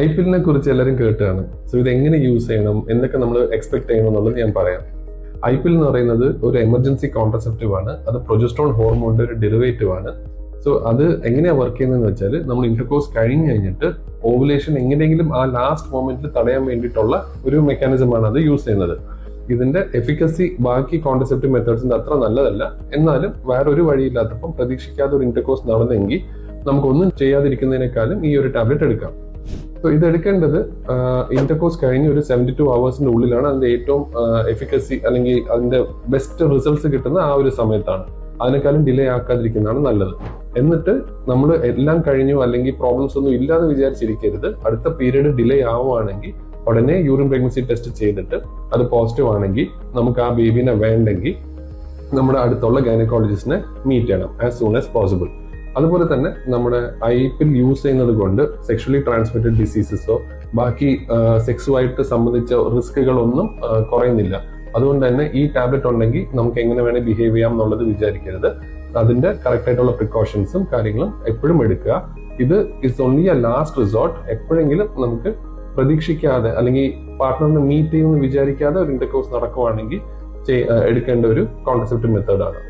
I P എല്ലിനെ കുറിച്ച് എല്ലാവരും കേട്ടാണ്. സോ ഇത് എങ്ങനെ യൂസ് ചെയ്യണം? എന്തൊക്കെ നമ്മൾ എക്സ്പെക്ട് ചെയ്യണം എന്നുള്ളത് ഞാൻ പറയാം. ഐ പി എൽ എന്ന് പറയുന്നത് ഒരു എമർജൻസി കോൺട്രസെപ്റ്റീവ് ആണ്. അത് പ്രൊജസ്ട്രോൺ ഹോർമോണിന്റെ ഒരു ഡെറിവേറ്റീവ് ആണ്. സോ അത് എങ്ങനെയാണ് വർക്ക് ചെയ്യുന്നതെന്ന് വെച്ചാൽ നമ്മൾ ഇന്റർകോഴ്സ് കഴിഞ്ഞ് കഴിഞ്ഞിട്ട് ഓവുലേഷൻ എങ്ങനെയെങ്കിലും ആ ലാസ്റ്റ് മൊമെന്റിൽ തടയാൻ വേണ്ടിയിട്ടുള്ള ഒരു മെക്കാനിസം ആണ് അത് യൂസ് ചെയ്യുന്നത്. ഇതിന്റെ എഫിക്കസി ബാക്കി കോൺട്രസെപ്റ്റീവ് മെത്തേഡ്സിന്റെ അത്ര നല്ലതല്ല. എന്നാലും വേറെ ഒരു വഴിയില്ലാത്തപ്പം പ്രതീക്ഷിക്കാത്ത ഒരു ഇന്റർകോഴ്സ് നടന്നെങ്കിൽ നമുക്കൊന്നും ചെയ്യാതിരിക്കുന്നതിനേക്കാളും ഈ ഒരു ടാബ്ലറ്റ് എടുക്കാം. സോ ഇത് എടുക്കേണ്ടത് ഇന്റർകോഴ്സ് കഴിഞ്ഞ ഒരു സെവന്റി ടു അവേഴ്സിന്റെ ഉള്ളിലാണ്. അതിന്റെ ഏറ്റവും എഫിക്കസി അല്ലെങ്കിൽ അതിന്റെ ബെസ്റ്റ് റിസൾട്ട്സ് കിട്ടുന്ന ആ ഒരു സമയത്താണ്. അതിനേക്കാളും ഡിലേ ആക്കാതിരിക്കുന്നതാണ് നല്ലത്. എന്നിട്ട് നമ്മൾ എല്ലാം കഴിഞ്ഞു അല്ലെങ്കിൽ പ്രോബ്ലംസ് ഒന്നും ഇല്ലാതെ വിചാരിച്ചിരിക്കരുത്. അടുത്ത പീരീഡ് ഡിലേ ആവുകയാണെങ്കിൽ ഉടനെ യൂറിൻ പ്രഗ്നൻസി ടെസ്റ്റ് ചെയ്തിട്ട് അത് പോസിറ്റീവ് ആണെങ്കിൽ നമുക്ക് ആ ബേബിനെ വേണ്ടെങ്കിൽ നമ്മുടെ അടുത്തുള്ള ഗൈനക്കോളജിസ്റ്റിനെ മീറ്റ് ചെയ്യണം ആസ് സൂൺ ആസ് പോസിബിൾ അതുപോലെ തന്നെ നമ്മുടെ ഐ യൂസ് ചെയ്യുന്നത് കൊണ്ട് സെക്ഷലി ട്രാൻസ്മിറ്റഡ് ഡിസീസസോ ബാക്കി സെക്സുമായിട്ട് സംബന്ധിച്ച റിസ്കുകളൊന്നും കുറയുന്നില്ല. അതുകൊണ്ട് തന്നെ ഈ ടാബ്ലറ്റ് ഉണ്ടെങ്കിൽ നമുക്ക് എങ്ങനെ വേണേൽ ബിഹേവ് ചെയ്യാം എന്നുള്ളത് വിചാരിക്കരുത്. അതിന്റെ കറക്റ്റ് ആയിട്ടുള്ള പ്രിക്കോഷൻസും കാര്യങ്ങളും എപ്പോഴും എടുക്കുക. It is only a last resort എപ്പോഴെങ്കിലും നമുക്ക് പ്രതീക്ഷിക്കാതെ അല്ലെങ്കിൽ പാർട്ട്ണറിനെ മീറ്റ് ചെയ്യുമെന്ന് വിചാരിക്കാതെ ഒരു ഇന്റർകോഴ്സ് നടക്കുവാണെങ്കിൽ എടുക്കേണ്ട ഒരു കോൺസെപ്റ്റ് മെത്തേഡാണ്